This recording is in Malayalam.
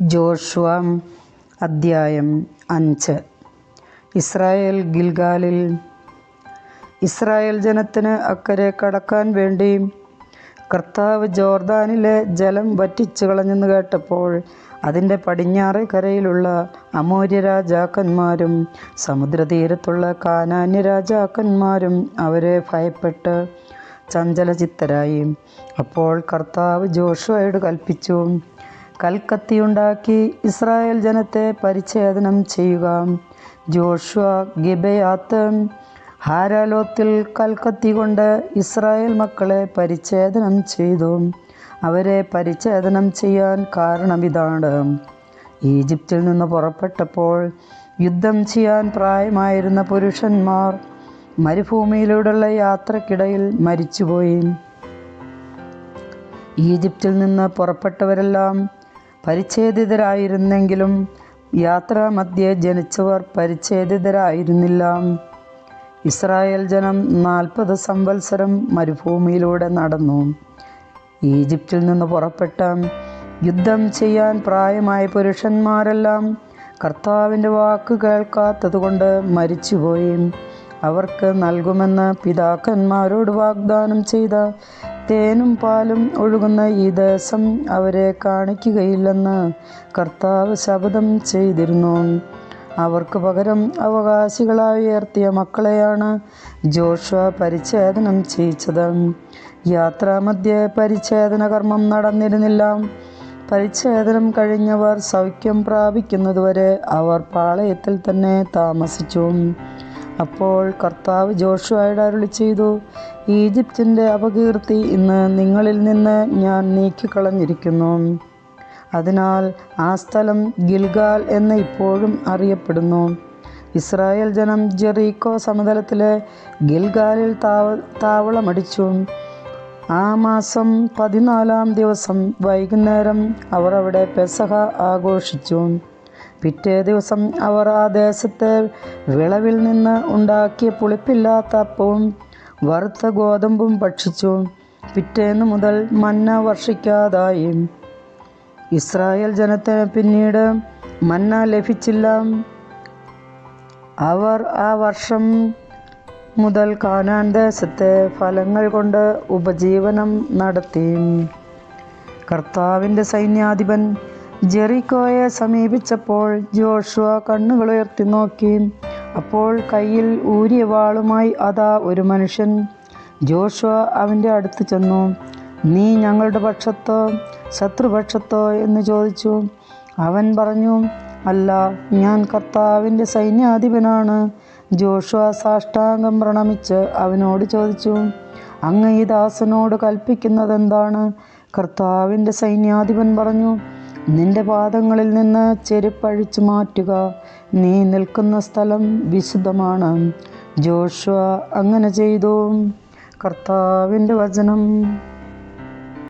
ജോഷുവ അദ്ധ്യായം അഞ്ച്. ഇസ്രായേൽ ഗിൽഗാലിൽ ഇസ്രായേൽ ജനത്തിന് അക്കരെ കടക്കാൻ വേണ്ടി കർത്താവ് ജോർദാനിലെ ജലം വറ്റിച്ചു കളഞ്ഞെന്ന് കേട്ടപ്പോൾ അതിന്റെ പടിഞ്ഞാറ് കരയിലുള്ള അമൂര്യ രാജാക്കന്മാരും സമുദ്രതീരത്തുള്ള കാനാന്യ രാജാക്കന്മാരും അവരെ ഭയപ്പെട്ട് ചഞ്ചലചിത്തരായി. അപ്പോൾ കർത്താവ് ജോഷുവയോട് കൽപ്പിച്ചു കൽക്കത്തിയുണ്ടാക്കി ഇസ്രായേൽ ജനത്തെ പരിച്ഛേദനം ചെയ്യുക. ജോഷുവ ഗിബയാത്ത് ഹാരാലോത്തിൽ കൽക്കത്തി കൊണ്ട് ഇസ്രായേൽ മക്കളെ പരിച്ഛേദനം ചെയ്തു. അവരെ പരിച്ഛേദനം ചെയ്യാൻ കാരണം ഇതാണ്. ഈജിപ്തിൽ നിന്ന് പുറപ്പെട്ടപ്പോൾ യുദ്ധം ചെയ്യാൻ പ്രായമായിരുന്ന പുരുഷന്മാർ മരുഭൂമിയിലൂടെയുള്ള യാത്രക്കിടയിൽ മരിച്ചുപോയി. ഈജിപ്തിൽ നിന്ന് പുറപ്പെട്ടവരെല്ലാം പരിച്ഛേദിതരായിരുന്നെങ്കിലും യാത്രാമധ്യേ ജനിച്ചവർ പരിച്ഛേദിതരായിരുന്നില്ല. ഇസ്രായേൽ ജനം നാൽപ്പത് സംവത്സരം മരുഭൂമിയിലൂടെ നടന്നു. ഈജിപ്തിൽ നിന്ന് പുറപ്പെട്ട യുദ്ധം ചെയ്യാൻ പ്രായമായ പുരുഷന്മാരെല്ലാം കർത്താവിന്റെ വാക്ക് കേൾക്കാത്തതുകൊണ്ട് മരിച്ചുപോയി. അവർക്ക് നൽകുമെന്ന് പിതാക്കന്മാരോട് വാഗ്ദാനം ചെയ്ത തേനും പാലും ഒഴുകുന്ന ഈ ദേശം അവരെ കാണിക്കുകയില്ലെന്ന് കർത്താവ് ശപഥം ചെയ്തിരുന്നു. അവർക്ക് പകരം അവകാശികളായി ഉയർത്തിയ മക്കളെയാണ് ജോഷ പരിച്ഛേദനം ചെയ്യിച്ചത്. യാത്രാമധ്യേ പരിച്ഛേദന കർമ്മം നടന്നിരുന്നില്ല. പരിച്ഛേദനം കഴിഞ്ഞവർ സൗഖ്യം പ്രാപിക്കുന്നതുവരെ അവർ പാളയത്തിൽ തന്നെ താമസിച്ചു. അപ്പോൾ കർത്താവ് ജോഷുവായിട്ട് അരുളി ചെയ്തു ഈജിപ്തിന്റെ അപകീർത്തി ഇന്ന് നിങ്ങളിൽ നിന്ന് ഞാൻ നീക്കിക്കളഞ്ഞിരിക്കുന്നു. അതിനാൽ ആ സ്ഥലം ഗിൽഗാൽ എന്ന് ഇപ്പോഴും അറിയപ്പെടുന്നു. ഇസ്രായേൽ ജനം ജെറീക്കോ സമതലത്തിലെ ഗിൽഗാലിൽ താവ താവളമടിച്ചു. ആ മാസം പതിനാലാം ദിവസം വൈകുന്നേരം അവർ അവിടെ പെസഹ ആഘോഷിച്ചു. പിറ്റേ ദിവസം അവർ ആ ദേശത്തെ വിളവിൽ നിന്ന് ഉണ്ടാക്കിയ പുളിപ്പില്ലാത്ത അപ്പവും വറുത്ത ഗോതമ്പും ഭക്ഷിച്ചു. പിറ്റേന്ന് മുതൽ മന്ന വർഷിക്കാതായി. ഇസ്രായേൽ ജനത്തിന് പിന്നീട് മന്ന ലഭിച്ചില്ല. അവർ ആ വർഷം മുതൽ കാനാൻ ദേശത്തെ ഫലങ്ങൾ കൊണ്ട് ഉപജീവനം നടത്തി. കർത്താവിന്റെ സൈന്യാധിപൻ ജെറിക്കോയെ സമീപിച്ചപ്പോൾ ജോഷുവ കണ്ണുകളുയർത്തി നോക്കി. അപ്പോൾ കയ്യിൽ ഊരിയ വാളുമായി അതാ ഒരു മനുഷ്യൻ. ജോഷുവ അവന്റെ അടുത്ത് ചെന്നു. നീ ഞങ്ങളുടെ പക്ഷത്തോ ശത്രുപക്ഷത്തോ? എന്ന് ചോദിച്ചു. അവൻ പറഞ്ഞു അല്ല ഞാൻ കർത്താവിന്റെ സൈന്യാധിപനാണ്. ജോഷുവ സാഷ്ടാംഗം പ്രണമിച്ച് അവനോട് ചോദിച്ചു അങ്ങ് ഈ ദാസനോട് കൽപ്പിക്കുന്നതെന്താണ്? കർത്താവിന്റെ സൈന്യാധിപൻ പറഞ്ഞു നിന്റെ പാദങ്ങളിൽ നിന്ന് ചെരുപ്പഴിച്ചു മാറ്റുക. നീ നിൽക്കുന്ന സ്ഥലം വിശുദ്ധമാണ്. ജോഷുവ അങ്ങനെ ചെയ്തു. കർത്താവിന്റെ വചനം.